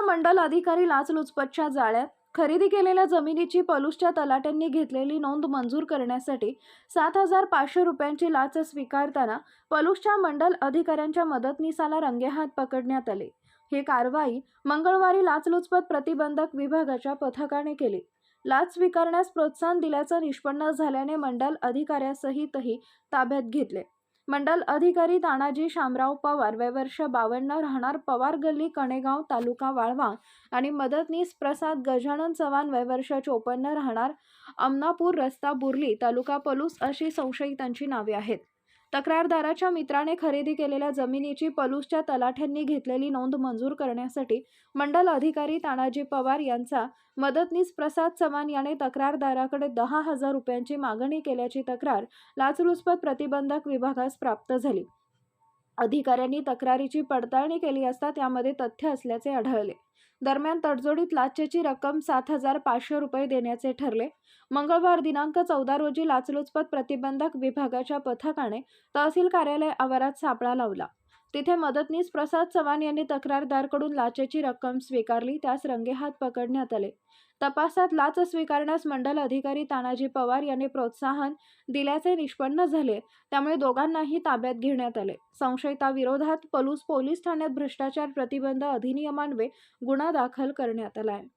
मंडल अधिकारी लाचलुचपतच्या जाळ्यात खरेदी केलेल्या जमिनीची पलूसच्या तलाट्यांनी घेतलेली नोंद मंजूर करण्यासाठी सात हजार पाचशे रुपयांची लाच स्वीकारताना पलूसच्या मंडल अधिकाऱ्यांच्या मदतनीसाला रंगेहात पकडण्यात आले. ही कारवाई मंगळवारी लाचलुचपत प्रतिबंधक विभागाच्या पथकाने केली. लाच स्वीकारण्यास प्रोत्साहन दिल्याचं निष्पन्न झाल्याने मंडल अधिकाऱ्यासहितही ताब्यात घेतले. मंडल अधिकारी तानाजी शामराव पवार वय वर्ष बावन्न राहणार पवार गल्ली कणेगाव तालुका वाळवा आणि मदतनीस प्रसाद गजानन चव्हाण वय वर्ष चोपन्न राहणार अमनापूर रस्ता बुर्ली तालुका पलूस अशी संशयितांची नावे आहेत. तक्रारदाराच्या मित्राने खरेदी केलेल्या जमिनीची पलूसच्या तलाठ्यांनी घेतलेली नोंद मंजूर करण्यासाठी मंडल अधिकारी तानाजी पवार यांचा मदतनीस प्रसाद चव्हाण याने तक्रारदाराकडे दहा हजार रुपयांची मागणी केल्याची तक्रार लाचलुचपत प्रतिबंधक विभागास प्राप्त झाली. अधिकाऱ्यांनी तक्रारीची पडताळणी केली असता त्यामध्ये तथ्य असल्याचे आढळले. दरम्यान तडजोडीत लाचेची रक्कम सात हजार पाचशे रुपये देण्याचे ठरले. मंगळवार दिनांक चौदा रोजी लाचलुचपत प्रतिबंधक विभागाच्या पथकाने तहसील कार्यालय आवारात सापळा लावला. तिथे मदतनीस प्रसाद चव्हाण यांनी तक्रारदारकडून लाचेची रक्कम स्वीकारली त्यास रंगेहात पकडण्यात आले. तपासात लाच स्वीकारण्यास मंडल अधिकारी तानाजी पवार यांनी प्रोत्साहन दिल्याचे निष्पन्न झाले त्यामुळे दोघांनाही ताब्यात घेण्यात आले. संशयिताविरोधात पलूस पोलीस ठाण्यात भ्रष्टाचार प्रतिबंध अधिनियमान्वये गुन्हा दाखल करण्यात आला आहे.